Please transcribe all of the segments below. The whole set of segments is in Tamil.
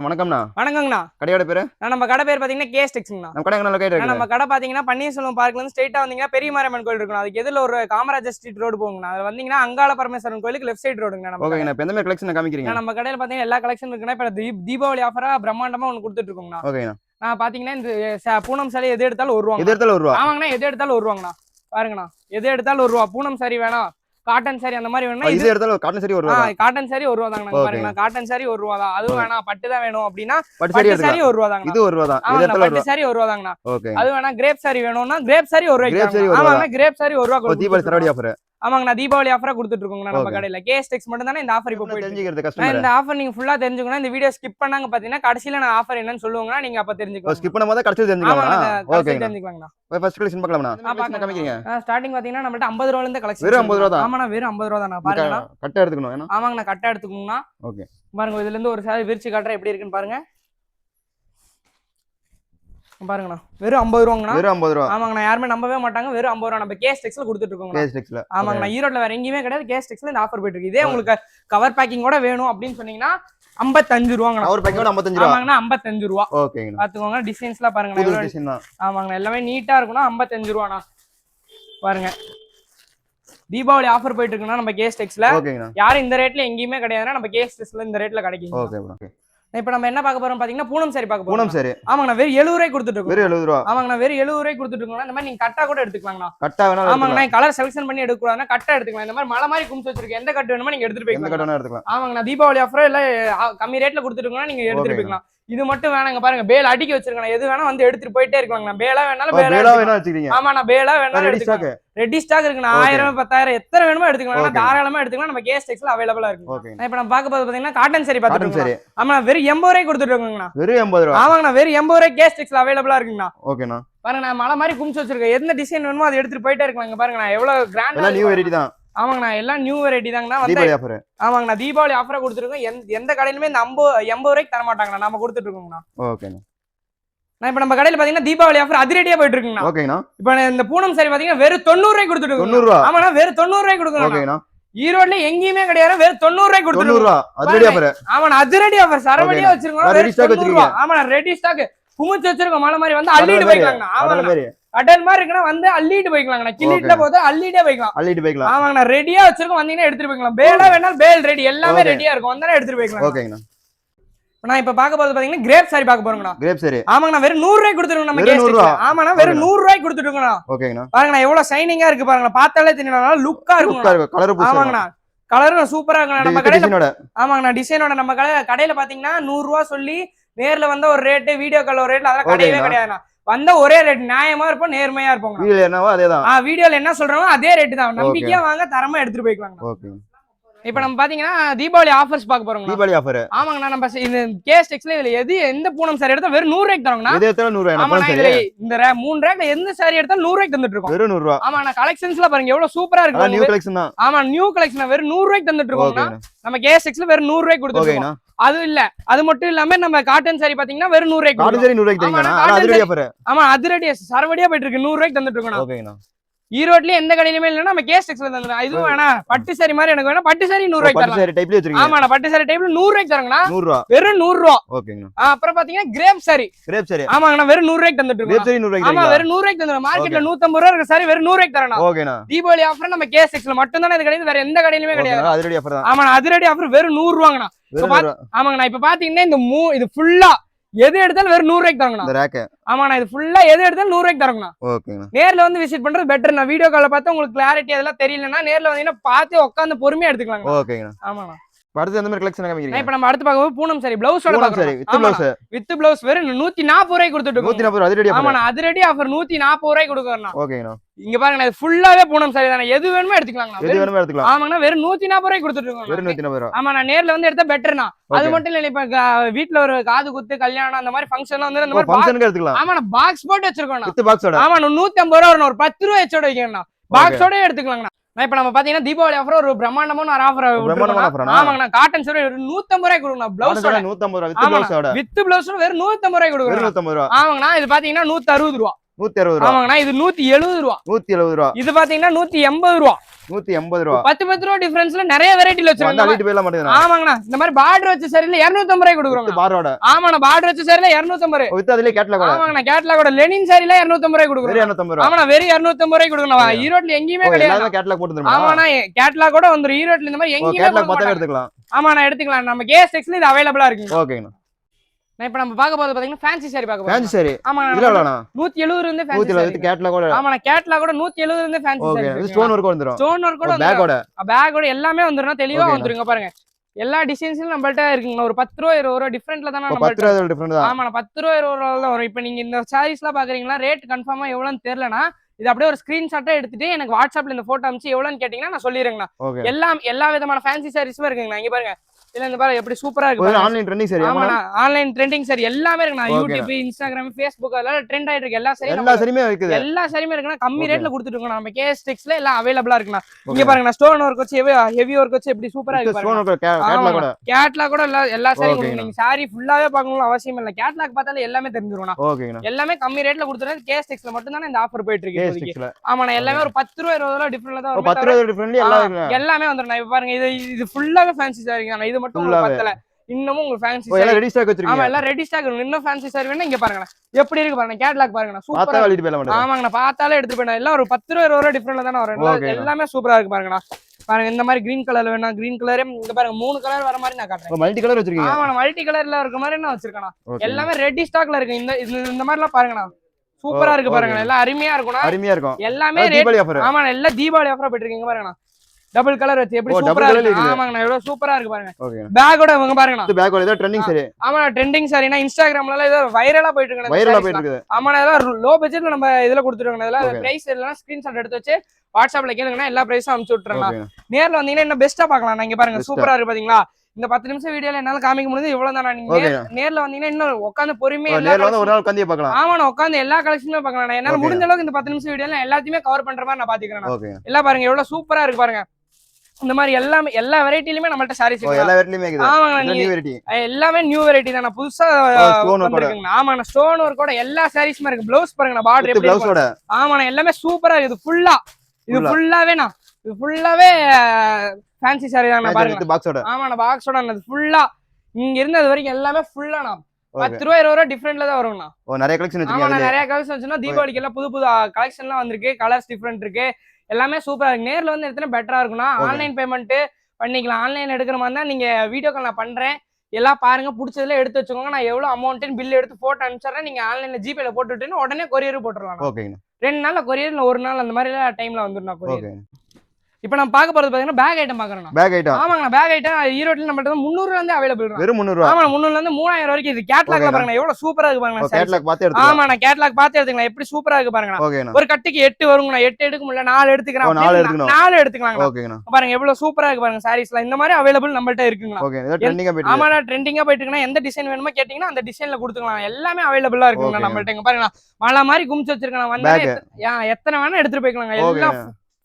வணக்கம்ண்ணா வணக்கங்கண்ணா. கடையோட பேரு? நம்ம கடை பேர் பார்த்தீங்கன்னா கேஸ் டெக்ஸுங்கண்ணா நம்ம கடை நம்ம கடை பார்த்தீங்கன்னா பன்னீர்செல்வம் பார்க்ல இருந்து ஸ்ட்ரெயிட்டா வந்தீங்கன்னா பெரிய மாரியம்மன் கோயில் இருக்கணும் அதுக்கு எதிரில் ஒரு காமராஜர் ஸ்ட்ரீட் ரோடு போகுங்கண்ணா. அதுல வந்தீங்கன்னா அங்காள பரமேஸ்வரன் கோயிலுக்கு லெஃப்ட் சைடு ரோடுங்க நம்ம இப்போ எந்த மாதிரி கலெக்ஷன் காமிக்கிறீங்க? நம்ம கடையில பார்த்தீங்கன்னா எல்லா கலெக்ஷன் இருக்குன்னா இப்போ தீப் தீபாவளி ஆஃபரா பிரம்மாண்டமா ஒன்று கொடுத்துட்டு இருக்கோங்கண்ணா நான் பார்த்தீங்கன்னா இந்த பூனம் சாரி எது எடுத்தாலும் ஒரு ரூபாங்க எது இடத்துல ஒரு ரூபா? ஆமாங்கண்ணா எது எடுத்தாலும் ஒரு ரூபாங்கண்ணா. பாருங்கண்ணா. எது எடுத்தாலும் ஒரு ரூபா. பூனம் சாரி வேணாம். காட்டன் சாரி அந்த மாதிரி வேணும்னா இது இடத்துல காட்டன் சரி ஒரு ரூபா காட்டன் சாரி ஒரு ரூபா. பாருங்கண்ணா. காட்டன் சாரி ஒரு ரூபா தான் அதுவும். வேணாம் பட்டு தான் வேணும் அப்படின்னா பட்டு சரி ஒரு ரூபா தாங்கண்ணா இது ஒரு ரூபா தான் பட்டு சாரி ஒரு ரூபா தாங்கண்ணா அது வேணா கிரேப் சாரி வேணும்னா கிரேப் சாரி ஒரு ரூபாய்க்கு கிரேப் சாரி ஒரு ரூபா. தீபாவளி சரவடி ஆஃபர் ஆமாங்கண்ணா தீபாவளி ஆஃபரா கொடுத்துட்டு இருக்கோங்கண்ணா நம்ம. கடையில. கேஸ் டெக்ஸ் மட்டும் தானே இந்த ஆஃபர் இப்போ. தெரிஞ்சுக்கிறது இந்த ஆஃபர் நீங்க ஃபுல்லா தெரிஞ்சுக்கணும் இந்த வீடியோ ஸ்கிப் பண்ணாங்க பாத்தீங்கன்னா கடைசியில நான் ஆஃபர் என்னன்னு சொல்லுவாங்கன்னா நீங்க அப்ப தெரிஞ்சுக்கலாம் ஸ்கிப் பண்ணும்போது கடைசி தெரிஞ்சுக்கலாம்? ஓகேங்கண்ணா. தெரிஞ்சுக்கலாங்கண்ணா. ஃபர்ஸ்ட் கலெக்ஷன் பார்க்கலாம்ண்ணா. காமிக்கிறீங்க? ஸ்டார்டிங் பாத்தீங்கன்னா நம்மள்ட்ட ஐம்பது ரூபால இருந்து கலெக்ஷன் வெறும் 50 ரூபா தான். ஆமாண்ணா வெறும் ஐம்பது ரூபா தானே பாருங்கண்ணா. கட்டை எடுத்துக்கணும் ஏன்னா? ஆமாங்கண்ணா கட்டா எடுத்துக்கோங்கண்ணா. Okay. பாருங்க இதுல இருந்து ஒரு சாரி விரிச்சு காட்டுறேன் எப்படி இருக்குன்னு பாருங்க. பாருங்கண்ணா. வெறும் ஐம்பது ரூபாங்கண்ணா. வெறும் ஐம்பது ரூபா. ஆமாங்கண்ணா. யாருமே நம்பவே மாட்டாங்க. வெறும் ஐம்பது ரூபா. நம்ம கேஸ் டெக்ஸ்ல கொடுத்துட்டு இருக்கோங்கண்ணா கேஸ் டெக்ஸ்ல ஆமாங்கண்ணா. ஈரோட்ல வேற எங்கேயுமே கிடையாது. கேஸ் டெக்ஸ்ல இந்த ஆஃபர் போயிட்டு இருக்கு. இதே உங்களுக்கு கவர் பேக்கிங்கோட வேணும் அப்படின்னு சொன்னீங்கன்னா ஐம்பத்தஞ்சு ரூபாங்கண்ணா. ஒரு பேக்கெட் 55 ரூபா. ஆமாங்கண்ணா. ஐம்பத்தஞ்சு ரூபா. ஓகேங்கண்ணா. பாத்துக்கோங்க டிசைன்ஸ்லாம் டிசைன் தான் ஆமாங்கண்ணா. எல்லாமே நீட்டா இருக்கும்னா ஐம்பத்தஞ்சு ரூபாண்ணா. பாருங்க. தீபாவளி ஆஃபர் போயிட்டு இருக்குன்னா நம்ம கேஸ் டெக்ஸ்ல யாரும் இந்த ரேட்ல எங்கேயுமே கிடையாதுன்னா நம்ம கேஸ் டெக்ஸ்ல இந்த ரேட்ல கிடைக்கும் ஓகே ஓகே இப்போ நம்ம என்ன பார்க்க போறோம் பாத்தீங்கன்னா பூனம் சாரி பார்க்க பூனம் போறோம் சரி ஆமாங்கண்ணா வெறும் எழுபது ரூபாய் கொடுத்துட்டு இருக்கோம். வெறும் 70 ரூபா. ஆமாங்கண்ணா வெறும் எழுபது ரூபாய் கொடுத்துட்டு இந்த மாதிரி நீங்க கட்டா கூட எடுத்துக்கலாங்கண்ணா. கட்டா வேணா. ஆமாங்கண்ணா கலர் செலக்ஷன் பண்ணி எடுக்கக்கூடாதுன்னா கட்டா எடுத்துக்கலாம். இந்த மாதிரி மலை மாதிரி குமிச்சு வச்சிருக்கேன். எந்த கட்டு வேணுமோ நீங்க எடுத்துட்டு எந்த போய்க்கலாம். கட்டை வேணா எடுத்துக்கலாம். ஆமாங்கண்ணா தீபாவளி ஆஃபர் இல்ல கம்மி ரேட்ல கொடுத்துருக்கோம்னா நீங்க எடுத்துட்டு. போய்க்கலாம். இது மட்டும் வேணாங்க பாருங்க. பேல் அடிக்க வச்சிருக்கேன். எது வேணா வந்து எடுத்துட்டு போயிட்டே இருக்காங்கண்ணா பேலா வேணாலும் பேலா. வேணா வச்சுக்கிறீங்க ஆமாண்ணா பேலா வேணாலும் எடுத்துக்கலாம். Ready stock Okay. ஆயிரம் பத்தாயிரம் எத்தனை வேணுமோ எடுத்துக்கலாம். ஆனா. தாராளமா எடுத்துக்கலாம். நம்ம கேஸ் டெக்ஸ்ல அவைலபிளா இருக்கு. இப்ப நம்ம பார்க்க போது பாத்தீங்கன்னா காட்டன் சரி பாத்துட்டு சரி ஆமா வெறும் எண்பது ரூபாய் கொடுத்துட்டு இருக்கோங்கண்ணா. வெறும் 80 ரூபா. ஆமாங்கண்ணா வெறும் எண்பது ரூபாய் கேஸ் டெக்ஸ்ல அவைலபிளா இருக்குங்கண்ணா. ஓகேண்ணா பாருங்க நான் மலை மாதிரி குமிச்சு வச்சிருக்கேன். எந்த டிசைன் வேணுமோ அதை எடுத்துட்டு போயிட்டே இருக்கலாம் பாருங்கண்ணா எவ்வளவு கிராண்ட் நியூ வெரைட்டி தான். ஆமாங்கண்ணா எல்லாம் நியூ வெரைட்டி தாங்கண்ணா. வந்து தீபாவளி ஆஃபர் ஆமாங்கண்ணா தீபாவளி ஆஃபரா கொடுத்துருக்கோம். எந்த கடையிலுமே இந்த ஐம்பது எண்பது ரூபாய்க்கு தர மாட்டாங்கண்ணா நம்ம கொடுத்துட்டு இருக்கோங்கண்ணா ஓகேண்ணா இப்ப நம்ம கடையில பாத்தீங்கன்னா தீபாவளி ஆஃபர் அதிரடியா போயிட்டு இருக்குங்கண்ணா ஓகேண்ணா இப்ப இந்த பூனம் சரி பாத்தீங்கன்னா வெறும் தொண்ணூறு ரூபாய் கொடுத்துட்டு இருக்கோம் 90 ரூபா ஆமாண்ணா வெறும் தொண்ணூறு ரூபாய் கொடுக்குறோம் ஓகேண்ணா ஈரோட்ல எங்கேயுமே கிடையாது வெறும் தொண்ணூறு ரூபாய் 90 கொடுத்துருக்கோம் ரூபா அதிரடி ஆஃபர் ஆமாண்ணா அதிரடி ஆஃபர் சரவடியா. வச்சிருக்கோம் தொண்ணூறு வச்சிருக்கீங்க. ஆமாண்ணா ரெடி ஸ்டாக் குமிச்சு வச்சிருக்கோம் மலை மாதிரி வந்து அள்ளிட்டு போய்க்கலாங்கண்ணா. கடல் ஆமாங்கண்ணா மாதிரி இருக்குன்னா வந்து அள்ளிட்டு போய்க்கலாங்கண்ணா கிள்ளிட்டு போது அள்ளிட்டே போய்க்கலாம். அள்ளிட்டு போய்க்கலாம். ஆமாங்கண்ணா ரெடியா வச்சிருக்கோம் வந்தீங்கன்னா எடுத்துட்டு போய்க்கலாம். பேலா வேணாலும் பேல் ரெடி எல்லாமே. ரெடியா இருக்கும். வந்தாலும் எடுத்துட்டு போய்க்கலாம். ஓகேங்கண்ணா. நான் இப்ப பார்க்க போறது பாத்தீங்கன்னா கிரேப் சாரி பார்க்க போறோங்கண்ணா. கிரேப் சரி ஆமாங்கண்ணா வெறும் நூறு ரூபாய் கொடுத்துருக்கோம் நம்ம வெறும் கேஸ் 100 ரூபா. ஆமாண்ணா வெறும் நூறு ரூபாய் கொடுத்துருக்கோங்கண்ணா ஓகேங்கண்ணா. பாருங்கண்ணா எவ்வளவு ஷைனிங்கா இருக்கு பாருங்கண்ணா. பார்த்தாலே தெரியும் லுக்கா இருக்கும் கலர் ஆமாங்கண்ணா. கலரும் சூப்பரா இருக்குண்ணா நம்ம கடையில ஆமாங்கண்ணா டிசைனோட நம்ம கடை கடையில பாத்தீங்கன்னா நூறு ரூபா சொல்லி நேர்ல வந்த ஒரு ரேட்டு வீடியோ கால் ஒரு ரேட்ல அதெல்லாம் கிடையவே. கிடையாதுண்ணா. வந்த ஒரே ரேட் நியாயமா இருப்போம் நேர்மையா இருப்போம் வீடியோ என்னவோ அதேதான். ஆ வீடியோல என்ன சொல்றாங்களோ அதே ரேட்டு தான். நம்பிக்கையா வாங்க தரமா எடுத்துட்டு போய்க்கலாம் ஓகே. இப்ப நம்ம பாத்தீங்கன்னா தீபாவளி ஆஃபர்ஸ் பார்க்க போறோம் தீபாவளி ஆஃபர் ஆமாங்கண்ணா நம்ம இந்த கேஸ் டெக்ஸ்ல இதுல எது எந்த பூனம் சாரி எடுத்தா வெறும் நூறு ரூபாய்க்கு தரோங்கண்ணா. எது எடுத்தாலும் 100 ரூபாய்? இந்த மூணு ரேக்ல எந்த சாரி எடுத்தாலும் நூறு ரூபாய்க்கு தந்துட்டு இருக்கோம் வெறும் 100 ரூபா. ஆமாண்ணா கலெக்ஷன்ஸ்ல பாருங்க எவ்வளவு சூப்பரா அதான் நியூ இருக்கு கலெக்ஷன் தான். ஆமா நியூ கலெக்ஷன் வெறும் நூறு ரூபாய்க்கு தந்துட்டு இருக்கோம்னா ஓகேண்ணா. நம்ம கேஸ் டெக்ஸ்ல வெறும் நூறு ரூபாய்க்கு கொடுத்துருக்கோம் ஓகேண்ணா அது இல்ல. அது மட்டும் இல்லாம நம்ம காட்டன் சாரி பாத்தீங்கன்னா வெறும் நூறு ரூபாய்க்கு காட்டன் கொடுக்குறோம். சரி 100 ரூபாய்க்கு தரீங்கண்ணா ஆமாண்ணா, ஆனா cotton அதிரடி ஆஃபர் ஆமா அதிரடி சரவடியா போயிட்டு இருக்கு நூறு ரூபாய்க்கு தந்துட்டு இருக்கோம் ஈரோட்லயே எந்த கடையிலுமே இல்லைன்னா நம்ம கேஸ் டெக்ஸ்ல தந்துடும் இதுவும் வேணாம் பட்டு சாரி மாதிரி எனக்கு வேணா பட்டு சாரி நூறு ரூபாய்க்கு ஆமாண்ணா பட்டு சாரி டைப்ல நூறு ரூபாய்க்கு தரங்கண்ணா. 100 ரூபா வெறும் நூறு ரூபா ஓகேங்கண்ணா. ஆ, அப்புறம் பாத்தீங்கன்னா கிரேப் சாரி கிரேப் சரி ஆமாங்கண்ணா வெறும் நூறு ரூபாய்க்கு தந்துட்டு கிரேப் சரி 100 ரூபாய்க்கு ஆமா வெறும் நூறு ரூபாய்க்கு தந்துடும் மார்க்கெட்ல நூத்தம்பது ரூபா இருக்க சாரி வெறும் நூறு ரூபாய்க்கு தரணும். ஓகேண்ணா. தீபாவளி ஆஃபர் நம்ம கேஸ் டெக்ஸ்ல மட்டும் தானே இது கிடையாது வேற எந்த கடையிலுமே கிடையாது. அதிரடி ஆஃபர் ஆமாண்ணா அதிரடி ஆஃபர் வெறும் நூறு ரூபாங்கண்ணா. வெறும் பாத்து- 100 ரூபா. ஆமாங்கண்ணா இப்ப பாத்தீங்கன்னா இந்த மூ இது ஃபுல்லா எது எடுத்தாலும் வெறும் நூறு ரூபாய்க்கு தரங்கண்ணா. ஆமாண்ணா இது ஃபுல்லா எது எடுத்தாலும் நூறு ரூபாய்க்கு தரங்கண்ணா. ஓகேண்ணா நேர்ல வந்து விசிட் பண்றது பெட்டர் நான் வீடியோ கால்ல பார்த்தா உங்களுக்கு கிளாரிட்டி அதெல்லாம் தெரியலன்னா நேர்ல வந்தீங்கன்னா பார்த்து உட்காந்து பொறுமையா எடுத்துக்கலாங்க ஓகேங்கண்ணா. ஆமாண்ணா. அடுத்து எந்த மாதிரி கலெக்ஷன் நான் காமிக்கிறீங்க? இப்ப நம்ம அடுத்து பார்க்கும்போது பூனம் சாரி பிளவுஸோட பூனம் சரி வித். ப்ளவுஸ் வித் பிளவுஸ் வெறும் நூத்தி நாற்பது ரூபாய்க்கு கொடுத்துட்டு இருக்கோம். 140 ரூபா அதிரடி ஆஃபர் ஆமாண்ணா அதிரடி ஆஃபர் நூத்தி நாற்பது ரூபாய்க்கு கொடுக்குறேன் ஓகேங்கண்ணா. இங்க பாருங்க இது ஃபுல்லாவே பூனம் சாரி தானே எது வேணுமோ எடுத்துக்கலாங்கண்ணா. எது வேணுமோ எடுத்துக்கலாம். ஆமாங்கண்ணா வெறும் நூத்தி நாற்பது ரூபாய்க்கு கொடுத்துட்டு இருக்கோம். வெறும் 140 ரூபா ஆமா நான் நேர்ல வந்து எடுத்தா பெட்டர்னா அது மட்டும் இல்ல இப்ப வீட்ல ஒரு காது குத்து கல்யாணம் அந்த மாதிரி ஃபங்க்ஷன்லாம் வந்து அந்த மாதிரி ஃபங்க்ஷனுக்கு எடுத்துக்கலாம். ஆமா நான் பாக்ஸ் போட்டு வச்சிருக்கோம் வித் பாக்ஸோட ஆமா நான் நூத்தி ஐம்பது ரூபா வரணும் ஒரு பத்து ரூபா வச்சோட வைக்கணும் பாக்ஸோட எடுத்துக்கலாங்கண்ணா. நான் இப்ப நம்ம பாத்தீங்கன்னா தீபாவளி ஆஃபர் ஒரு பிரம்மாண்டமான ஒரு ஆஃபர்? ஆமாங்கண்ணா காட்டன் சாரி நூத்தம்பது ரூபாய் கொடுங்கண்ணா பிளவுஸோட காட்டன் 150 ரூபா வித். ப்ளவுஸோட பிளவுஸ் வெறும் நூத்தம்பது ரூபாய் கொடுக்குறோம் 150 ரூபா. ஆமாங்கண்ணா இது பாத்தீங்கன்னா நூத்தி அறுபது ரூபா. நூத்தி அறுபது ரூபா. ஆமாங்கண்ணா இது நூத்தி எழுபது ரூபா. நூத்தி எழுபது ரூபா. இது பாத்தீங்கன்னா நூத்தி எண்பது ரூபா. நூத்தி எண்பது ரூபா. பத்து பத்து ரூபா டிஃபரன்ஸ்ல நிறைய வெரைட்டில வச்சிருக்கோம் ஆமாங்கண்ணா இந்த மாதிரி பார்டர் வச்ச சரியில இருநூத்தம்பது ரூபாய் கொடுக்குறோம் பாரோட ஆமாண்ணா பார்டர் வச்ச சரியில இருநூத்தம்பது ரூபாய். வித்து அதுலயே கேட்ல கூட ஆமாங்கண்ணா கேட்லாகோட லெனின் சரியில இருநூத்தம்பது ரூபாய் கொடுக்குறோம். இரநூத்தம்பது ரூபா. ஆமாண்ணா வெறும் இருநூத்தம்பது ரூபாய் கொடுக்கணும். ஈரோட்ல எங்கேயுமே கிடையாது. எல்லாமே கேட்ல போட்டு ஆமாண்ணா கேட்லாக் கூட வந்துரும். ஈரோட்ல இந்த மாதிரி எங்கேயுமே பார்த்தா. எடுத்துக்கலாம். ஆமாண்ணா எடுத்துக்கலாம். நம்ம கேஸ் டெக்ஸ்ல இது அவைலபிளா இருக்குங்க. ஓகேங்கண்ணா. நான் இப்ப நம்ம பார்க்க போறது பாத்தீங்கன்னா ஃபேன்சி சாரி பார்க்க ஃபேன்சி சரி இதுல ஆமாண்ணா எவ்வளோண்ணா நூத்தி எழுபது இருந்து நூத்தி ஃபேன்சி எழுபது கேட்ல கூட ஆமாண்ணா கேட்லாக் கூட நூத்தி எழுபது இருந்து ஃபேன்சி சாரி ஸ்டோன் ஒர்க் வந்துரும். ஸ்டோன் ஒர்க் கூட பேக்கோட பேக்கோட எல்லாமே வந்துரும். தெளிவா. வந்துருங்க பாருங்க. எல்லா டிசைன்ஸும் நம்மள்ட்ட இருக்குங்க ஒரு பத்து ரூபா இருபது ரூபா டிஃப்ரெண்ட்ல தானே பத்து நம்மள்ட்ட ரூபா டிஃபரெண்ட் தான். ஆமாண்ணா பத்து ரூபா இருபது ரூபா தான் வரும். இப்போ நீங்க இந்த சாரீஸ்லாம் பாக்குறீங்களா? ரேட் கன்ஃபார்மா எவ்வளோன்னு தெரியலனா இது அப்படியே ஒரு ஸ்கிரீன்ஷாட்டா எடுத்துட்டு எனக்கு வாட்ஸ்அப்ல இந்த போட்டோ அனுப்பிச்சு எவ்வளோன்னு கேட்டீங்கன்னா நான் சொல்லிடுறேங்கண்ணா. எல்லாம் எல்லா விதமான ஃபேன்சி சாரீஸுமே இருக்குங்கண்ணா. இங்க பாருங்க. இல்ல இந்த பாருங்க எப்படி சூப்பரா இருக்கு. ஆன்லைன் ட்ரெண்டிங் சரி ஆமாண்ணா ஆன்லைன் ட்ரெண்டிங் சாரி எல்லாமே இருக்குண்ணா. Okay. யூடியூப் இன்ஸ்டாகிராம் ஃபேஸ்புக் அதெல்லாம் ட்ரெண்ட் ஆயிட்டு இருக்கு எல்லா சரியும் எல்லா சரியுமே இருக்குது. எல்லா சரியுமே இருக்குண்ணா. கம்மி. ரேட்ல கொடுத்துட்டு இருக்கோம் நம்ம கேஸ் டெக்ஸ்ல எல்லாம் அவைலபிளா இருக்குண்ணா. இங்க. பாருங்க ஸ்டோன் ஒர்க் வச்சு ஹெவி ஒர்க் வச்சு எப்படி சூப்பரா இருக்கு பாருங்க ஸ்டோன் ஒர்க் கேட்ல ஆமாண்ணா. கூட. கேட்லாக் கூட எல்லா எல்லா சாரியும் நீங்க சாரி ஃபுல்லாவே பார்க்கணும் அவசியம் இல்ல. கேட்லாக் பார்த்தாலே எல்லாமே தெரிஞ்சிரும்ண்ணா. ஓகேங்கண்ணா எல்லாமே கம்மி ரேட்ல கொடுத்துறது கேஸ் டெக்ஸ்ல மட்டும் தானே இந்த ஆஃபர் போயிட்டு இருக்கு. சிக்ஸ்ல ஆமாண்ணா எல்லாமே ஒரு பத்து ரூபா இருபது ரூபா டிஃபரெண்ட்ல தான் வருமே பத்து தவிர- ரூபா டிஃபரெண்ட்லி எல்லாம் எல்லாமே வந்துடும் இப்ப பாருங்க இது இது ஃபுல்லாவே ஃபேன்சி சாரிங்க இது மட்டும். பத்தல. இன்னமும் உங்களுக்கு ஃபேன்சி எல்லாம் ரெடி ஸ்டாக் ஆமா வச்சிருக்கீங்க? எல்லாம் ரெடி ஸ்டாக் இன்னும் ஃபேன்சி சாரி வேணா இங்க பாருங்க எப்படி இருக்கு பாருங்க கேட்லாக் பாருங்க சூப்பரா அள்ளிட்டு போயிடலாம் ஆமாங்கண்ணா பார்த்தாலே எடுத்து போயிடும் எல்லாம் ஒரு பத்து ரூபா இருபது ரூபா டிஃபரெண்ட்ல தானே வரும். எல்லாம். எல்லாமே சூப்பரா இருக்கு பாருங்கண்ணா. பாருங்க இந்த மாதிரி கிரீன் கலர் வேணா கிரீன் கலர் இங்க பாருங்க மூணு கலர் வர மாதிரி நான் காட்டுறேன். மல்டி கலர் வச்சிருக்கீங்க? ஆமாண்ணா மல்டி கலர்ல இருக்க மாதிரி நான் வச்சிருக்கேன். எல்லாமே ரெடி ஸ்டாக்ல இருக்கு. இந்த இந்த- இந்த மாதிரிலாம் பாருங்கண்ணா. சூப்பரா இருக்கு. பாருங்க எல்லாம் அருமையா இருக்கும்ண்ணா அருமையா இருக்கும். எல்லாமே தீபாவளி ஆஃபர் ஆமா எல்லாம் தீபாவளி ஆஃபரா போயிட்டு இருக்கீங்க பாருங்கண்ணா. டபுள் கலர் வச்சு எப்படி சூப்பரா இருக்கு. ஆமாங்கண்ணா எவ்வளவு சூப்பரா இருக்கு பாருங்க. பேக்கோட இவங்க பாருங்கண்ணா. இது பேக் ஏதோ ட்ரெண்டிங் சரி. ஆமா ட்ரெண்டிங் சாரினா இன்ஸ்டாகிராம்ல எல்லாம் ஏதோ வைரலா போயிட்டு இருக்கு வைரலா போயிட்டு இருக்குது ஆமா இதெல்லாம் லோ பட்ஜெட்ல நம்ம இதுல கொடுத்துருவாங்க இதெல்லாம் Okay. பிரைஸ் எல்லாம் ஸ்கிரீன்ஷாட் எடுத்து வச்சு வாட்ஸ்அப்ல கேளுங்கன்னா எல்லா பிரைஸும் அனுப்பிச்சு விட்டுறேன் நேர்ல வந்தீங்கன்னா இன்னும் பெஸ்ட்டா பார்க்கலாம் இங்க பாருங்க. சூப்பரா இருக்கு பாத்தீங்களா? இந்த பத்து நிமிஷம் வீடியோல என்னால காமிக்க முடியுது. இவ்வளவு தானா நீங்க நேர்ல வந்தீங்கன்னா இன்னும் உட்காந்து பொறுமையா நேர்ல வந்து ஒரு நாள் கந்தியை பார்க்கலாம். ஆமா உட்காந்து எல்லா கலெக்ஷனுமே பார்க்கலாம் என்னால. முடிஞ்ச அளவுக்கு இந்த பத்து நிமிஷம் வீடியோல எல்லாத்தையுமே கவர் பண்ற மாதிரி நான் பாத்துக்கிறேன் எல்லாம் பாருங்க எவ்வளவு சூப்பரா இருக்கு பாருங்க. இந்த மாதிரி எல்லாமே எல்லா வெரைட்டிலுமே நம்மள்ட்ட சாரீஸ் எல்லா வெரைட்டிலுமே ஆமாங்க இது எல்லாமே நியூ வெரைட்டி தான். நான் புதுசா ஆமாண்ணா ஸ்டோன் ஒர்க்கோட எல்லா சாரீஸுமே இருக்கு. ப்ளவுஸ் பாருங்க பார்டர் இருக்கு பிளவுஸோட ஆமாண்ணா எல்லாமே சூப்பரா இருக்குது ஃபுல்லா இது Full-ஆ. ஃபுல்லாவேண்ணா இது ஃபுல்லாவே ஃபேன்சி சாரி தான் பாருங்க பாக்ஸோட ஆமாண்ணா பாக்ஸோட ஃபுல்லா இங்க இருந்தது வரைக்கும் எல்லாமே ஃபுல்லாண்ணா ஓகே பத்து ரூபா இருபது ரூபா டிஃப்ரெண்ட்ல தான் வருங்கண்ணா ஓ நிறைய கலெக்ஷன் நிறைய கலெக்ஷன் வச்சுன்னா தீபாவளிக்கு எல்லாம் புது புது கலெக்ஷன்லாம் வந்திருக்கு. கலர்ஸ் டிஃப்ரெண்ட் இருக்கு. எல்லாமே சூப்பரா இருக்கு. நேர்ல வந்து எடுத்தா பெட்டரா இருக்கும்னா. ஆன்லைன் பேமெண்ட் பண்ணிக்கலாம். ஆன்லைன் எடுக்கிற மாதிரி தான் நீங்க வீடியோ கால் நான் பண்றேன். எல்லாம் பாருங்க பிடிச்சதுல எடுத்து வச்சுக்கோங்க. நான் எவ்வளவு அமௌண்ட்னு பில் எடுத்து போட்டு அனுப்பிச்சிடுறேன். நீங்க ஆன்லைன்ல ஜிபேல போட்டு விட்டீங்கன்னா உடனே கொரியர் போட்டுடலாம் ஓகேங்க ரெண்டு நாள்ல கொரியர் ஒரு நாள் அந்த மாதிரி டைம்ல வந்துடும் கொரியர் இப்போ நம்ம பார்க்க போறது பாத்தீங்கன்னா பேக் ஐட்டம் பாக்குறேன் பேக் ஐட்டம் ஆமாங்க பேக் ஐட்டம் ஈரோட்டில் நம்மள்ட்ட முந்நூறுல இருந்து அவைலபிள் வெறும் 300 ரூபா ஆமா முந்நூறுல இருந்து மூணாயிரம் வரைக்கும் இது கேட்லாக்ல. பாருங்க எவ்வளவு சூப்பரா இருக்கு பாருங்க. கேட்லாக் பார்த்து எடுத்துக்கலாம். ஆமா நான் கேட்லாக் பார்த்து எடுத்துக்கலாம். எப்படி சூப்பரா இருக்கு பாருங்க ஒரு கட்டுக்கு எட்டு வருங்கண்ணா எட்டு எடுக்க முடியல நாலு எடுத்துக்கிறேன் நாலு எடுத்துக்கணும். நாலு எடுத்துக்கலாங்க ஓகேண்ணா பாருங்க எவ்வளவு சூப்பரா இருக்கு பாருங்க சாரீஸ்லாம் இந்த மாதிரி அவைலபிள் நம்மள்ட்ட இருக்குங்களா ஓகே ட்ரெண்டிங்கா போயிட்டு ஆமாண்ணா ட்ரெண்டிங்கா போயிட்டு இருக்குன்னா எந்த டிசைன் வேணுமோ கேட்டீங்கன்னா அந்த டிசைன்ல கொடுத்துக்கலாம். எல்லாமே அவைலபிளா இருக்குங்க. நம்மள்ட்ட. இங்க பாருங்க மழை மாதிரி குமிச்சு வச்சிருக்கேன் வந்தா. எத்தனை வேணா எடுத்துட்டு போய்க்கலாங்க. ஓகே எல்லாம்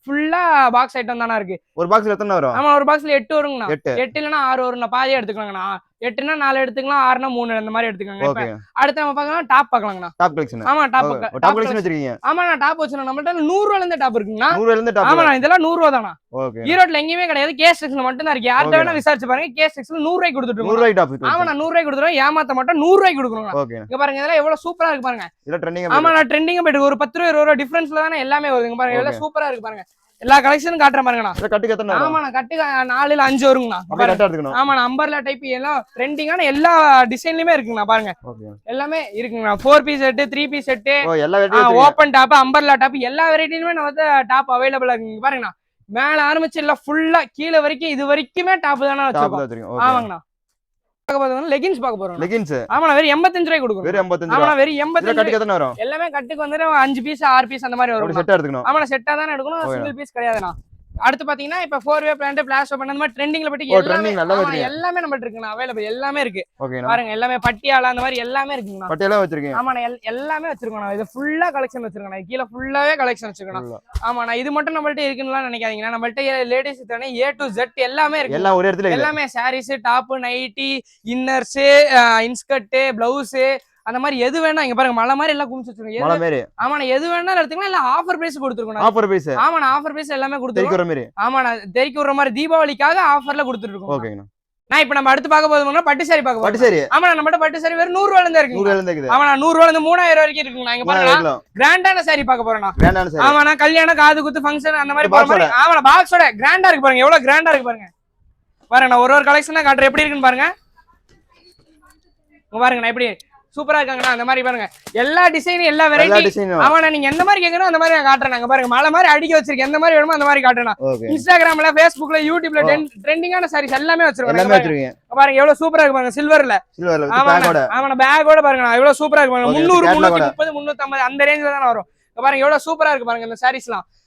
ஃபுல்லா பாக்ஸ் ஐட்டம் தானே இருக்கு. ஒரு பாக்ஸ்ல எத்தனை வரும்? ஆமா ஒரு பாக்ஸ்ல எட்டு வருங்கண்ணா. எட்டு. இல்லைன்னா ஆறு வரும் பாதியா எடுத்துக்கலாங்கண்ணா. எட்டுனா நாலு எடுத்துக்கலாம் ஆறுனா மூணு அந்த மாதிரி எடுத்துக்கோங்க. அடுத்து நம்ம பார்க்கலாம் டாப் பார்க்கலாங்கண்ணா. டாப் கலெக்ஷன் ஆமா டாப் டாப் கலெக்ஷன் வச்சிருக்கீங்க. ஆமா நான் டாப் வச்சிருக்கேன் நம்மள்ட்ட நூறு ரூபால இருந்து டாப் இருக்குங்கண்ணா. 100 இருந்து டாப் ஆமா இதெல்லாம் நூறு ரூபா தானா ஈரோட்ல எங்கேயுமே கிடையாது. கேஸ் செக்ஷன் மட்டும் தான் இருக்கு. யார்கிட்ட. வேணா விசாரிச்சு பாருங்க. கேஸ் செக்ஷன் நூறு 100 கொடுத்துட்டு ரூபாய் டாப் ஆமா நான் நூறு ரூபாய்க்கு கொடுத்துருவோம் ஏமாத்த மாட்டோம். நூறு ரூபாய்க்கு கொடுக்குறோம் ஓகே. இங்க பாருங்க இதெல்லாம் எவ்வளவு சூப்பரா இருக்கு பாருங்க. ஆமா நான் ட்ரெண்டிங் போயிட்டு ஒரு பத்து ரூபா இருபது ரூபா டிஃபரன்ஸ்ல தானே எல்லாமே வருது பாருங்க. எவ்வளவு. சூப்பரா இருக்கு பாருங்க. எல்லா கலெக்ஷனும் காட்டுறேன் பாருங்கண்ணா இத கட்டுக்கு எத்தனை வரும் ஆமா நான் கட்டு நாலு இல்ல அஞ்சு வருங்கண்ணா. இங்க அப்படியே பாருங்க. கட்டா எடுத்துக்கணும். ஆமா நான் அம்பர்லா டைப் எல்லாம் ட்ரெண்டிங்கான எல்லா டிசைன்லயுமே இருக்குங்கண்ணா பாருங்க. எல்லாமே இருக்குங்கண்ணா. Four piece set three piece set open top umbrella top எல்லா வெரைட்டிலுமே நம்ம வந்து டாப் அவைலபிளா இருக்கு இங்க பாருங்கண்ணா. மேல ஆரம்பிச்சு எல்லாம் ஃபுல்லா கீழே வரைக்கும் இது வரைக்குமே டாப் தானே வச்சிருக்கோம். ஆமாங்கண்ணா. லெகின்ஸ் பார்க்க போறோம். லெகின்ஸ் ஆமாண்ணா வெறும் எண்பத்தஞ்சு ரூபாய் கொடுக்குறோம். வெறும் 85 ரூபாய் ஆமாண்ணா வெறும் இத எண்பத்தஞ்சு கட்டுக்கு எத்தனை வரும்? எல்லாமே கட்டுக்கு வந்து அஞ்சு பீஸ் ஆறு பீஸ் அந்த மாதிரி வரும். செட்டா எடுத்துக்கணும். ஆமாண்ணா செட்டா தானே எடுக்கணும். சிங்கிள் பீஸ் கிடையாதுண்ணா. அடுத்து பாத்தீங்கன்னா இப்ப ஃபோர் வே பிளான்ட் பிளாஸ் ஓப்பன் அந்த மாதிரி ட்ரெண்டிங்ல ஓ, எல்லாமே ஆமா. எல்லாமே நம்ம இருக்குண்ணா அவைலபிள் எல்லாமே இருக்கு. பாருங்க எல்லாமே பட்டியாலா அந்த மாதிரி எல்லாமே இருக்குங்கண்ணா பட்டியெல்லாம் வச்சிருக்கீங்க? ஆமாண்ணா எல்- எல்லாமே வச்சிருக்கோம் இது ஃபுல்லா கலெக்ஷன் வச்சிருக்கோம் கீழே ஃபுல்லாவே கலெக்ஷன் வச்சிருக்கோம் Full-ஆ. ஆமாண்ணா இது மட்டும் நம்மள்ட்ட இருக்குன்னு நினைக்காதீங்கன்னா நம்மள்ட்ட லேடிஸ் தானே ஏ டு ஜெட் எல்லாமே இருக்கு. எல்லாம் ஒரே இடத்துல எல்லாமே saris top nighty inners inskirt blouse அந்த மாதிரி எது வேணா இங்க பாருங்க மலை மாதிரி எல்லாம் குமிச்சு வச்சிருக்கோம். மலை எது மாரி ஆமாண்ணா எது வேணாலும் எடுத்துக்கலாம் இல்ல ஆஃபர் பிரைஸ் கொடுத்துருக்கோம் ஆஃபர் பைஸ் ஆமாண்ணா ஆஃபர் பிரைஸ் எல்லாமே கொடுத்துருக்கோம். மாரி. ஆமாண்ணா தெறிக்க விடுற மாதிரி தீபாவளிக்காக ஆஃபர்ல கொடுத்துட்டு இருக்கோம் ஓகேங்கண்ணா. நான் இப்ப நம்ம அடுத்து பார்க்க போதும் பட்டு சாரி பார்க்க பட்டு சரி ஆமாண்ணா நம்மகிட்ட பட்டு சாரி வெறும் நூறு ரூபாயில இருந்து இருக்குது. ஆமாண்ணா நூறு ரூபாயில இருந்து மூணாயிரம் வரைக்கும் இருக்குங்கண்ணா இங்க பாருங்க கிராண்டான சாரி பார்க்க சரி ஆமாண்ணா கல்யாணம் காது குத்து ஃபங்க்ஷன் அந்த மாதிரி போற மாதிரி. ஆமாண்ணா பாக்ஸோட கிராண்டா இருக்கு பாருங்க எவ்வளவு கிராண்டா இருக்கு பாருங்க. பாருங்க நான் ஒரு ஒரு கலெக்ஷனா காட்டுறேன். எப்படி இருக்குன்னு பாருங்க. பாருங்க நான் எப்படி சூப்பரா இருக்காங்கண்ணா அந்த மாதிரி பாருங்க. எல்லா டிசைனும் எல்லா வெரைட்டி ஆமாண்ணா நீங்க எந்த மாதிரி கேட்கணும் அந்த மாதிரி நான் காட்டுறேன். நாங்க பாருங்க மலை மாதிரி அடிக்க வச்சிருக்கேன். எந்த மாதிரி வேணுமோ அந்த மாதிரி காட்டுறேன் இன்ஸ்டாகிராம்ல ஃபேஸ்புக்ல யூடியூப்ல ட்ரெண்டிங்கான சாரீஸ் எல்லாமே வச்சிருக்கேன் எல்லாமே பாருங்க. எவ்வளவு சூப்பரா இருக்கு பாருங்க சில்வர்ல ஆமாண்ணா பேக்கோட பாருங்க எவ்வளவு சூப்பரா இருக்கு பாருங்க. முந்நூறு ஓட. முப்பது முந்நூத்தி ஐம்பது அந்த ரேஞ்சில தானே வரும். பாருங்க எவ்வளவு சூப்பரா இருக்கு பாருங்க இந்த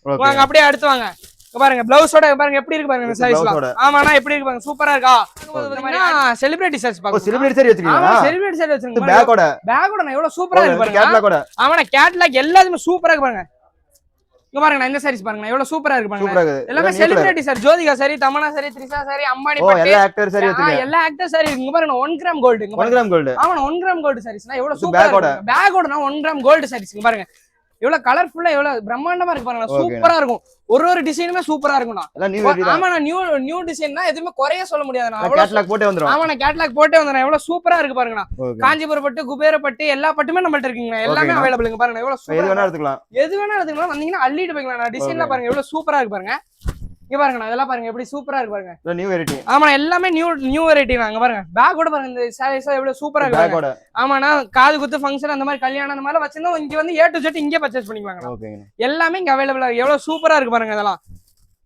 ஓகே வாங்க அப்படியே அடுத்து வாங்க. பாருங்க பிளவுஸோட பாருங்க எப்படி இருக்கு பாருங்க சாரீஸ்லாம். ஆமாண்ணா எப்படி இருக்கு பாருங்க சூப்பரா இருக்கா? செலிபிரிட்டி சாரீஸ் பாருங்க சிலிபிரேட் சரி வச்சிருக்கீங்களா? செலிபிரிட்டி சாரி வச்சிருக்கீங்க பேக்கோட பேக்கோட எவ்வளவு சூப்பரா இருக்கு பாருங்க. கேட்லாக்கோட ஆமாண்ணா கேட்லாக் எல்லாத்துமே சூப்பரா இருக்கு பாருங்க. இங்க பாருங்க நான் இந்த சாரீஸ் பாருங்க எவ்வளவு சூப்பரா இருக்கு பாருங்க. எல்லாமே எல்லாம். செலிபிரிட்டி சார் ஜோதிகா சாரி தமனா சாரி த்ரிஷா சாரி அம்பானி எல்லா ஆக்டர் சரி வச்சிருக்கீங்க. எல்லா ஆக்டர் சாரி இங்க பாருங்க ஒன் கிராம் கோல்டு இங்க ஒன் பாருங்க. கிராம் கோல்டு ஆமா ஒன் கிராம் கோல்டு சாரீஸ்னா எவ்வளவு சூப்பரா. இருக்கு பேக்கோட ஒன் கிராம் கோல்டு சாரீஸ் இங்க பாருங்க. எவ்வளவு கலர்ஃபுல்லா எவ்வளவு பிரம்மாண்டமா இருக்கு பாருங்க. சூப்பரா இருக்கும். ஒரு ஒரு டிசைனுமே சூப்பரா இருக்கும்ண்ணா தான் ஆமா நான் நியூ நியூ டிசைன்னா எதுவுமே குறைய சொல்ல அவ்வளவு கேட்லாக் போட்டே வந்துரும் ஆமா நான் கேட்லாக் போட்டே வந்தேன் எவ்வளவு சூப்பரா இருக்கு பாருங்கண்ணா காஞ்சிபுரம் பட்டு குபேர பட்டு எல்லா பட்டுமே நம்மள்ட்ட இருக்குங்கண்ணா எல்லாமே. அவைலபிளுங்க பாருங்க. எவ்வளவு எது வேணா எடுத்துக்கலாம். எது வேணா எடுத்துக்கலாம். வந்தீங்கன்னா அள்ளிட்டு போய்க்கலாம். டிசைன்ல. பாருங்க எவ்வளவு சூப்பரா இருக்கு பாருங்க. இங்க பாருங்க இதெல்லாம் பாருங்க எப்படி சூப்பரா இருக்கு பாருங்க. நியூ வெரைட்டி ஆமா எல்லாமே நியூ நியூ வெரைட்டி அங்க பாருங்க பேக் கூட பாருங்க இந்த சாரீஸ் எவ்வளவு சூப்பரா இருக்கு ஆமாண்ணா காது குத்து ஃபங்க்ஷன் அந்த மாதிரி கல்யாணம் அந்த மாதிரி வச்சிருந்தா இங்க வந்து ஏ டு ஜெட் இங்கே பர்ச்சேஸ் பண்ணிக்கலாங்க ஓகேங்க எல்லாமே இங்க அவைலபிளா இருக்கு. எவ்வளவு சூப்பரா இருக்கு பாருங்க இதெல்லாம்.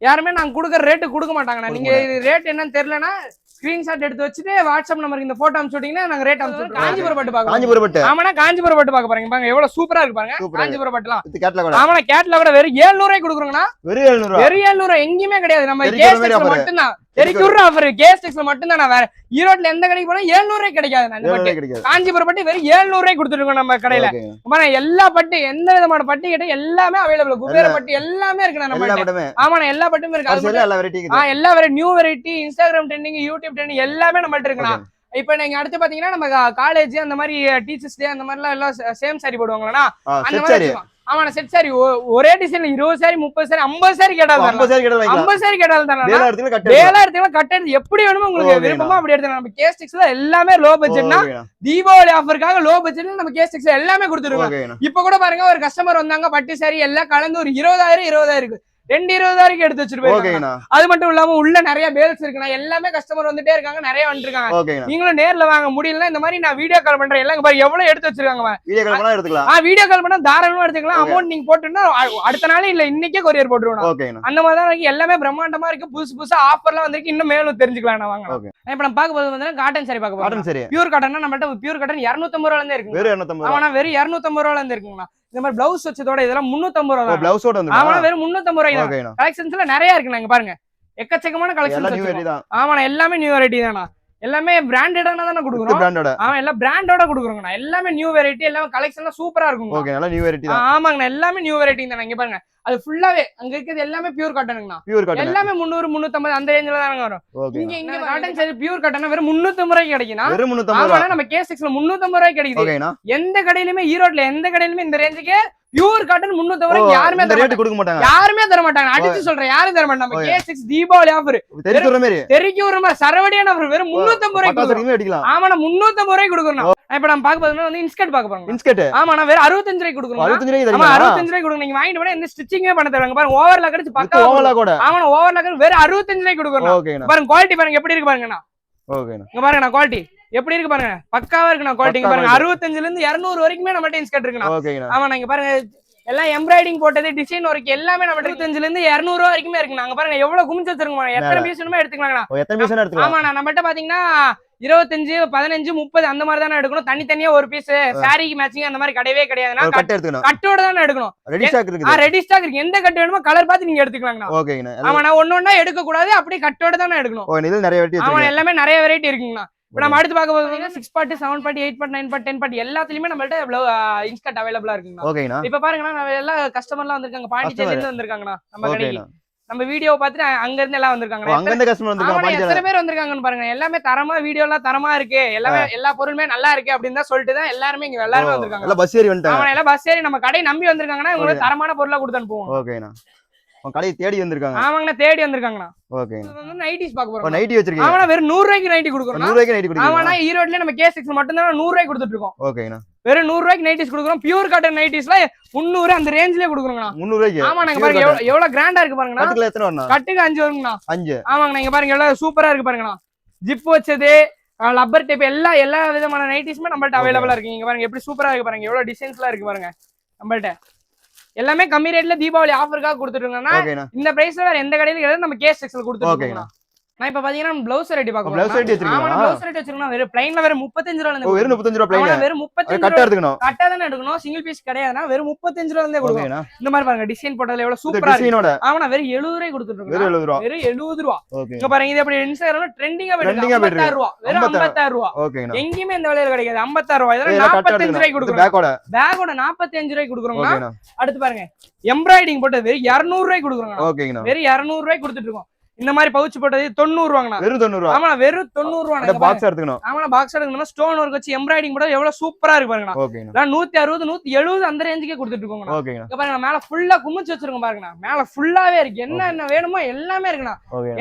யாருமே நாங்க கொடுக்குற ரேட்டு கொடுக்க மாட்டாங்கண்ணா. நீங்க ரேட் என்னன்னு தெரியலனா ஸ்கிரீன்ஷாட் எடுத்து வச்சுட்டு வாட்ஸ்அப் நம்பருக்கு இந்த போட்டோ அனுப்பிச்சு விட்டீங்கன்னா நாங்க ரேட் அனுப்பிச்சு காஞ்சிபுரம் பட்டு பாக்க காஞ்சிபுரம் பட்டு ஆமாண்ணா காஞ்சிபுரம் பட்டு பாக்க பாருங்க பாருங்க எவ்வளவு சூப்பரா இருக்கு பாருங்க. காஞ்சிபுரம் பட்டுலாம் வித் கேட்லாக் ஆமாண்ணா கேட்ல கூட வெறும் ஏழுநூறு ரூபாய் கொடுக்குறோங்கண்ணா. வெறும் 700 ரூபா வெறும் ஏழுநூறு எங்கேயுமே கிடையாது. நம்ம offer. மட்டும்தான். தெரிக்கூர் ஆஃபர் கேஸ்டெக்ஸ்ல மட்டும்தான் நான் வேற ஈரோட்ல எந்த கடைக்கு போனா ஏழுநூறு ரூபாய் கிடைக்காது இந்த 700 பட்டு. ரூபாய் கிடைக்காது. காஞ்சிபுரம் பட்டு வெறும் ஏழுநூறு ரூபாய் கொடுத்துருக்கோம் நம்ம கடையில. ஆமாண்ணா எல்லா பட்டு எந்த விதமான பட்டு கேட்ட எல்லாமே அவைலபிள் குபேர பட்டு எல்லாமே இருக்கு நம்ம ஆமாண்ணா எல்லா பட்டுமே இருக்கு. அது மட்டும் எல்லா variety new variety Instagram trending YouTube trending எல்லாமே நம்மள்ட்ட இருக்குண்ணா. இப்போ நீங்க அடுத்து பாத்தீங்கன்னா நம்ம காலேஜ் அந்த மாதிரி டீச்சர்ஸ் டே அந்த மாதிரிலாம் எல்லாம் சேம் சாரி போடுவாங்களா அந்த மாதிரி. ஆமாண்ணா செட் சாரி ஒரே டிசைன்ல இருபது சாரி முப்பது சாரி ஐம்பது சாரி கேட்டாலும் 50 சாரி கிட்ட வாங்கிக்கலாம் ஐம்பது சாரி கேட்டாலும் தானே? வேலை இடத்துல கட் எடுத்து எப்படி வேணுமோ உங்களுக்கு. விருப்பமா அப்படி எடுத்துக்கலாம். நம்ம கேஸ்டிக்ஸ்ல எல்லாமே லோ பட்ஜெட்னா தீபாவளி ஆஃபருக்காக லோ பட்ஜெட்ல நம்ம கேஸ்டிக்ஸ் எல்லாமே கொடுத்துருக்கோம். ஓகேண்ணா இப்ப கூட பாருங்க ஒரு கஸ்டமர் வந்தாங்க பட்டு சாரி எல்லாம் கலந்து ஒரு இருபதாயிரம் இருபதாயிரம் இருக்கு. ரெண்டு இருபதாயிரம் எடுத்து வச்சுட்டு போயிருக்காங்க ஓகேண்ணா அது மட்டும் இல்லாம உள்ள நிறைய பேல்ஸ் இருக்குண்ணா எல்லாமே கஸ்டமர் வந்துட்டே இருக்காங்க நிறைய ஓகேண்ணா நீங்களும் நேர்ல வாங்க. முடியலன்னா இந்த மாதிரி நான் வீடியோ கால் பண்றேன். எல்லாம் பாரு எவ்வளவு எடுத்து வச்சிருக்காங்க. வீடியோ கால் பண்ணா எடுத்துக்கலாம். ஆ வீடியோ கால் பண்ணா தாராளமா எடுத்துக்கலாம். அமௌண்ட் நீங்க போட்டுன்னா அ- அடுத்த நாளே இல்ல இன்னைக்கே கொரியர் போட்டுருவோம் அந்த மாதிரி தான் எல்லாமே பிரம்மாண்டமா இருக்கு. புதுசு புதுசா ஆஃபர்லாம் வந்திருக்கு. இன்னும் மேலும் தெரிஞ்சுக்கலாம் நான் வாங்க. இப்ப நம்ம பார்க்க போது வந்து காட்டன் சாரி பார்க்க போறோம் காட்டன் சரி பியூர் காட்டன் நம்மள்ட்ட பியூர் காட்டன் 250 ரூபால இருந்தே இருக்கு வெறும் 250 ரூபா. ஆமாண்ணா வெறும் 250 ரூபால இருந்து இருக்குங்கண்ணா. இந்த மாதிரி பிளவுஸ் வச்சதோட இதெல்லாம் 350 ரூபா பிளவுஸோட வந்து ஆமாண்ணா வெறும் 350 ரூபாய் கலெக்ஷன்ஸ்ல நிறைய இருக்கு நாங்க பாருங்க. எக்கச்சக்கமான தான். ஆமாண்ணா எல்லாமே நியூ வெரைட்டி தானா எல்லாமே பிராண்டடான தானே கொடுக்குறோம். பிராண்டோட ஆமா எல்லாம் பிராண்டோட கொடுக்குறோங்கண்ணா. எல்லாமே நியூ வெரைட்டி எல்லாமே கலெக்ஷன்லாம் சூப்பரா இருக்குங்க ஓகே நல்லா நியூ வெரைட்டி ஆமாங்கண்ணா எல்லாமே நியூ வெரைட்டி தானே இங்க பாருங்க. அது ஃபுல்லாவே அங்க இருக்கிறது எல்லாமே பியூர் காட்டனுங்கண்ணா பியூர் காட்டன் எல்லாமே முந்நூறு முந்நூத்தம்பது அந்த ரேஞ்சில தானங்க வரும் இங்க இங்க காட்டன் சரி பியூர் காட்டன் வெறும் முன்னூத்தம்பது ரூபாய்க்கு கிடைக்குன்னா வெறும் 350 ரூபா. ஆமாண்ணா நம்ம கே சிக்ஸ்ல முன்னூத்தம்பது ரூபாய்க்கு கிடைக்குது. எந்த கடையிலுமே ஈரோட்ல எந்த கடையிலுமே இந்த ரேஞ்சுக்கு பியூர் காட்டன் ரூபாய்க்கு யாருமே தர ரேட் கொடுக்க மாட்டாங்க. யாருமே தர மாட்டாங்க. அடிச்சு சொல்றேன் யாரும் தர மாட்டாங்க. கே சிக்ஸ் தீபாவளி ஆஃபர் தெரிஞ்சுற மாதிரி. தெறிக்கு ஒரு மாதிரி சரவடியான ஆஃபர் வெறும் முன்னூத்தம்பது ரூபாய்க்கு பட்டாசு கொடுக்குறோம். வரைக்கும் அடிக்கலாம். ஆமாண்ணா முன்னூத்தம்பது ரூபாய்க்கு கொடுக்குறோம். இப்ப நம்ம பார்க்க போதுன்னா வந்து இன்ஸ்கர்ட் பார்க்க போறோம் இன்ஸ்கர்ட். ஆமாண்ணா வெறும் அறுபத்தஞ்சு ரூபாய்க்கு கொடுக்குறோம் 65 ரூபாய்க்கு ஆமா தரீங்களா அறுபத்தஞ்சு ரூபாய்க்கு கொடுங்க. நீங்க வாங்கிட்டு போனா எந்த ஸ்டிச்சிங்கே பண்ண தேவைங்க பாருங்க ஓவர்ல கடிச்சு வித் பக்கா ஓவலா கூட. ஆமாண்ணா ஓவர்ல கடிச்சு வெறும் அறுபத்தஞ்சு ரூபாய்க்கு கொடுக்குறோம் பாருங்க குவாலிட்டி பாருங்க எப்படி இருக்கு பாருங்கண்ணா. ஓகேண்ணா இங்க பாருங்கண்ணா குவாலிட்டி எப்படி இருக்கு பாருங்க பக்காவா இருக்குண்ணா குவாலிட்டி பக்கா பாருங்க quality. அறுபத்தஞ்சுல இருந்து இருநூறு வரைக்குமே நம்மகிட்ட இன்ஸ்கர்ட் இருக்குண்ணா. ஓகேண்ணா ஆமா இங்க பாருங்க எல்லாம் எம்ப்ராய்டிங் போட்டது டிசைன் ஒர்க் எல்லாமே நம்ம இருபத்தஞ்சுல இருந்து இருநூறு வரைக்குமே இருக்கு நாங்க பாருங்க எவ்வளவு குமிச்சு வச்சிருக்கோம் எத்தனை பீஸ் வேணுமோ எடுத்துக்கலாங்கண்ணா. எத்தனை பீஸ் எடுத்துக்கலாம். ஆமாண்ணா நம்மகிட்ட பாத்தீங்கன்னா இருபத்தஞ்சு பதினஞ்சு முப்பது அந்த மாதிரி தானே எடுக்கணும். தனித்தனியா ஒரு பீஸ் சாரிக்கு மேட்சிங் அந்த மாதிரி கிடையவே கிடையாதுன்னா எடுத்துக்கணும். கட்டோட தானே எடுக்கணும். ரெடி ஸ்டாக் ரெடி இருக்கு. எந்த கட்டு வேணுமோ கலர் பார்த்து நீங்க எடுத்துக்கலாங்கண்ணா. ஓகேங்கண்ணா. ஆமா நான் ஒண்ணு ஒண்ணா எடுக்க கூடாது அப்படியே கட்டோட தானே எடுக்கணும். ஓ இதில் நிறைய வெரைட்டி ஆமா எல்லாமே நிறைய வெரைட்டி இருக்குங்கண்ணா. இப்ப நம்ம அடுத்து பார்க்க போது six part seven part eight part nine part ten part எல்லாத்துலயுமே நம்மள்ட்ட இன்ஸ்கர்ட் அவைலபிளா இருக்குங்கண்ணா. ஓகேங்கண்ணா. இப்ப பாருங்கண்ணா நம்ம எல்லா கஸ்டமர்லாம் வந்திருக்காங்க. பாண்டிச்சேரில இருந்து வந்திருக்காங்கண்ணா. நம்ம ஓகேண்ணா நம்ம வீடியோ பார்த்துட்டு அங்க இருந்து எல்லாம் வந்திருக்காங்க. அங்க இருந்து கஸ்டமர் ஆமாண்ணா, வந்திருக்காங்க எத்தனை பேர் வந்திருக்காங்கன்னு பாருங்க எல்லாமே தரமா வீடியோ எல்லாம் தரமா இருக்கு. எல்லாமே எல்லா பொருளுமே நல்லா இருக்கு அப்படின்னு தான் சொல்லிட்டு தான் எல்லாருமே இங்க எல்லாருமே வந்திருக்காங்க. எல்லாம் பஸ் ஏறி வந்துட்டாங்க. ஆமா எல்லாம் பஸ் ஏறி நம்ம கடை நம்பி வந்திருக்காங்கன்னா உங்களுக்கு தரமான பொருளா கொடுத்து அனுப்புவோம். ஓகேண்ணா. உங்க கடையை தேடி வந்திருக்காங்க. ஆமாங்கண்ணா தேடி வந்திருக்காங்கண்ணா. வந்து நைட்டிஸ் பார்க்க போறோம். நைட்டி வச்சிருக்கீங்க. ஆமாண்ணா வெறும் நூறு ரூபாய்க்கு நைட்டி கொடுக்குறோம் நூறு ரூபாய்க்கு நைட்டி ஆமாண்ணா கொடுக்குறீங்க ஈரோட்லயே நம்ம கே சிக்ஸ் மட்டும் தான் நூறு ரூபாய்க்கு கொடுத்துட்டு இருக்கோம் ஓகேண்ணா வெறும் நூறு ரூபாய்க்கு நைட்டிஸ் கொடுக்குறோம். பியூர் காட்டன் நைட்டிஸ்ல முந்நூறு அந்த ரேஞ்ச்லயே கொடுக்குறோங்கண்ணா. முந்நூறு ரூபாய்க்கு? ஆமா நாங்க பாருங்க. எவ்வளவு கிராண்டா இருக்கு பாருங்கண்ணா. கட்டுக்குள்ள எத்தனை வரணும் கட்டுக்கு அஞ்சு வருங்கண்ணா. அஞ்சு. ஆமாங்கண்ணா இங்க பாருங்க எவ்வளவு சூப்பரா இருக்கு பாருங்கண்ணா. ஜிப் வச்சது லப்பர் டேப் எல்லா எல்லா விதமான நைட்டிஸுமே நம்மள்ட்ட அவைலபிளா இருக்கு. இங்க பாருங்க எப்படி சூப்பரா இருக்கு பாருங்க எவ்வளவு டிசைன்ஸ்லாம் இருக்கு பாருங்க நம்மள்ட்ட. எல்லாமே கம்மி ரேட்ல தீபாவளி ஆஃபருக்காக கொடுத்துருக்கோம்னா இந்த பிரைஸ்ல வேற எந்த கடையில நம்ம கேஸ் செக்ஸ்ல கொடுத்துருக்கோம். நான் இப்ப பாத்தீங்கன்னா பிளவுஸ் ரெடி blouse rate வச்சிருக்கீங்களா? ஆமா பிளவுஸ் ரேட் வச்சிருக்கோம். வெறும் பிளைன்ல வெறும் முப்பத்தஞ்சு ரூபால ஓ இருந்து வெறும் முப்பத்தஞ்சு ரூபா ஆமா, பிளைன் வெறும் முப்பத்தஞ்சு கட்டா தானே எடுக்கணும். சிங்கிள் பீஸ் கிடையாதுன்னா வெறும் முப்பத்தஞ்சு ரூபால இருந்தே கொடுக்கும் ஓகேண்ணா. இந்த மாதிரி பாருங்க டிசைன் போட்டதுல எவ்வளவு சூப்பரா இருக்கு. ஆமாண்ணா வெறும் எழுபது ரூபாய் கொடுத்துட்டு வெறும் இருக்கோம் வெறும் இங்க பாருங்க இது எப்படி இன்ஸ்டாகிராம்ல ட்ரெண்டிங்கா போயிட்டு வெறும் ஐம்பத்தாறு. ஐம்பத்தாறு ரூபா. ஓகேண்ணா எங்கேயுமே இந்த விலையில கிடைக்காது. ரூபாய் இதெல்லாம் இதெல்லாம் கட்டா நாற்பத்தஞ்சு ரூபாய்க்கு எடுத்துக்கணும் கொடுக்குறோம். பேக்கோட பேக்கோட நாற்பத்தஞ்சு ரூபாய்க்கு கொடுக்குறோம்னா அடுத்து பாருங்க எம்ப்ராய்டிங் போட்டது வெறும் இருநூறு ரூபாய்க்கு கொடுக்குறோம் ஓகேங்கண்ணா. வெறும் இருநூறு ரூபாய்க்கு கொடுத்துட்டு இருக்கோம் இந்த மாதிரி பவுச் போட்டது தொண்ணூறு ரூபாங்கண்ணா. வெறும் தொண்ணூறு ஆமா வெறும் தொண்ணூறு ரூபா பாக்ஸ் எடுத்துக்கணும். ஆமா பாக்ஸ் எடுக்கணும்னா ஸ்டோன் ஒர்க் வச்சு எம்ப்ராய்டிங் போட்டது எவ்வளவு சூப்பரா இருக்கு பாருங்கண்ணா. நூத்தி அறுபது நூத்தி எழுபது அந்த ரேஞ்சுக்கே கொடுத்துட்டு இங்க பாருங்க மேல ஃபுல்லா குமிச்சு வச்சிருக்கோம் பாருங்கண்ணா. மேல ஃபுல்லாவே இருக்கு. என்ன என்ன வேணுமோ எல்லாமே இருக்குண்ணா.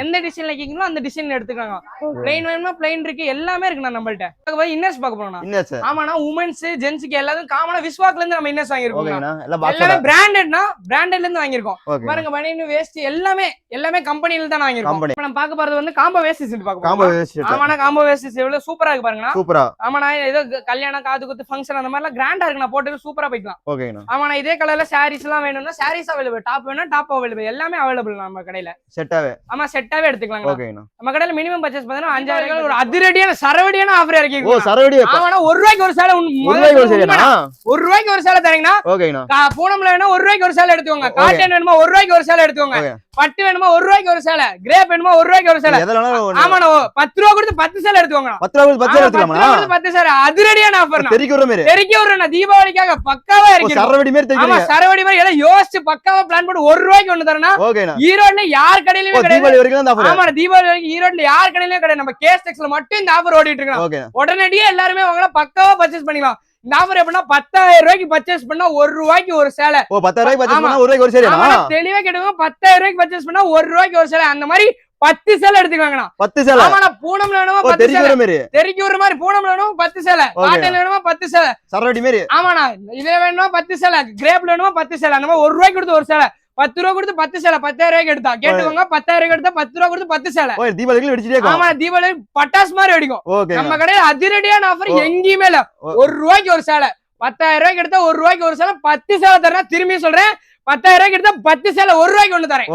எந்த டிசைன்ல கேக்கீங்களோ அந்த டிசைன் எடுத்துக்கோங்க பிளைன் வேணுமா பிளைன் இருக்கு எல்லாமே இருக்குண்ணா நம்மள்ட்ட. இன்னர்ஸ் பார்க்க போறோம்ண்ணா. ஆமாண்ணா உமன்ஸ் ஜென்ஸுக்கு எல்லாத்துக்கும் காமனா விஸ்வாக்ல இருந்து நம்ம இன்னர்ஸ் வாங்கிருக்கோம் எல்லாம் பிராண்டட்னா பிராண்டட்ல இருந்து வாங்கிருக்கோம் பாருங்க பனியன் வேஸ்ட் எல்லாமே எல்லாமே கம்பெனில தான் வாங்கிருக்கோம் Company. இப்ப நம்ம பார்க்க போறது வந்து காம்போ வேஸ்ட் பார்க்க காம்போ வேஸ்ட் ஆமாண்ணா காம்போ வேஸ்ட் எவ்வளவு சூப்பரா இருக்கு பாருங்கண்ணா. சூப்பரா ஆமாண்ணா ஏதோ கல்யாணம் காது குத்து ஃபங்க்ஷன் அந்த மாதிரிலாம் கிராண்டா இருக்கு நான் போட்டு சூப்பரா போய்க்கலாம். ஓகேண்ணா ஆமாண்ணா இதே கலர்ல சாரீஸ் எல்லாம் வேணும்னா சாரீஸ் அவைலபிள் டாப் வேணும் டாப் அவைலபிள் எல்லாமே அவைலபிள் நம்ம கடையில. செட்டாவே ஆமா செட்டாவே எடுத்துக்கலாம் ஓகேண்ணா நம்ம கடையில மினிமம் பர்ச்சேஸ் பார்த்தீங்கன்னா அஞ்சாயிரம் ஒரு அதிரடியான சரவடியான ஆஃபர் ஓ சரவடி ஆமாண்ணா ஒரு ரூபாய்க்கு ஒரு சேலை ஒரு ரூபாய்க்கு ஒரு ரூபாய்க்கு ஒரு சேலை தரீங்கன்னா ஓகேண்ணா கா- பூனம்ல வேணா ஒரு ரூபாய்க்கு ஒரு சேலை எடுத்துக்கோங்க. காட்டன் வேணுமா ஒரு ரூபாய்க்கு ஒரு சேலை எடுத்துக்கோங்க. பட்டு வேணுமா ஒரு ரூபாய்க்கு ஒரு சேலை. கிரேப் வேணுமா? ஒரு ரூபாய்க்கு ஒரு சேலை. ஆமாண்ணா பத்து ரூபா கொடுத்து பத்து சேலை எடுத்துக்கோங்க பத்து ரூபா பத்து எடுத்துக்கலாமா? பத்து சேலை. அதிரடியான ஆஃபர் தெறிக்க விடுற மாதிரி தெறிக்க விடுறேன் தீபாவளிக்காக பக்காவா இருக்கு சரவடி மாதிரி தைக்கிறீங்க சரவடி மாதிரி எல்லாம் யோசிச்சு பக்காவா பிளான் பண்ணி ஒரு ரூபாய்க்கு ஒண்ணு ஓகேண்ணா. ஈரோட்ல யார் கடையிலுமே கிடையாது. தீபாவளி வரைக்கும் தான் ஆஃபர் தீபாவளி வரைக்கும் ஈரோட்ல யார் கடையிலுமே கிடையாது. நம்ம கேஸ் டெக்ஸ்ல மட்டும் இந்த ஆஃபர் ஓடிட்டு இருக்கோம் உடனடியே எல்லாருமே வாங்கலாம் பக்காவா பர்ச்சேஸ் பண்ணிக்கலாம். ஆஃபர் எப்படின்னா பத்தாயிரம் ரூபாய்க்கு பர்ச்சேஸ் பண்ணா ஒரு ரூபாய்க்கு ஒரு சேலை. ஓ பத்தாயிரம் ரூபாய் பர்ச்சேஸ் ஆமா. பண்ணா ஒரு ரூபாய்க்கு ஒரு ஆமா, தெளிவா கேட்டுக்கோங்க பத்தாயிரம் ரூபாய்க்கு பர்ச்சேஸ் பண்ணா ஒரு ரூபாய்க்கு ஒரு சேலை. அந்த மாதிரி பத்து சேலை எடுத்துக்கோங்கண்ணா பத்து சேலை? ஆமாண்ணா பூனம்ல வேணுமா பத்து சேலை? மாதிரி தெறிக்கி விடுற மாதிரி பூனம்ல வேணுமா பத்து சேலை. காட்டன் வேணுமா பத்து சேலை? சரவடி மாதிரி ஆமாண்ணா இதுல வேணுமா பத்து சேலை? கிரேப்ல வேணுமா பத்து சேலை? அந்த மாதிரி ஒரு ரூபாய்க்கு கொடுத்து ஒரு சேலை. பத்து ரூபா கொடுத்து பத்து சேலை பத்தாயிரம் ரூபாய்க்கு எடுத்தா. கேட்டுக்கோங்க பத்தாயிரம் ரூபாய்க்கு எடுத்தா பத்து ரூபா கொடுத்து பத்து சேலை. ஓ தீபாவளிக்கு வெடிச்சிட்டே ஆமா தீபாவளி பட்டாசு மாதிரி வெடிக்கும். நம்ம கடையில அதிரடியான ஆஃபர். எங்கேயுமே இல்ல. ஒரு ரூபாய்க்கு ஒரு சேலை. பத்தாயிரம் ரூபாய்க்கு எடுத்தா ஒரு ரூபாய்க்கு ஒரு சேலை பத்து சேலை தரேன் திரும்பி சொல்றேன். பத்தாயிரம் ரூபாய்க்கு எடுத்தா பத்து சேலை ஒரு ரூபாய்க்கு ஒண்ணு தரேன்.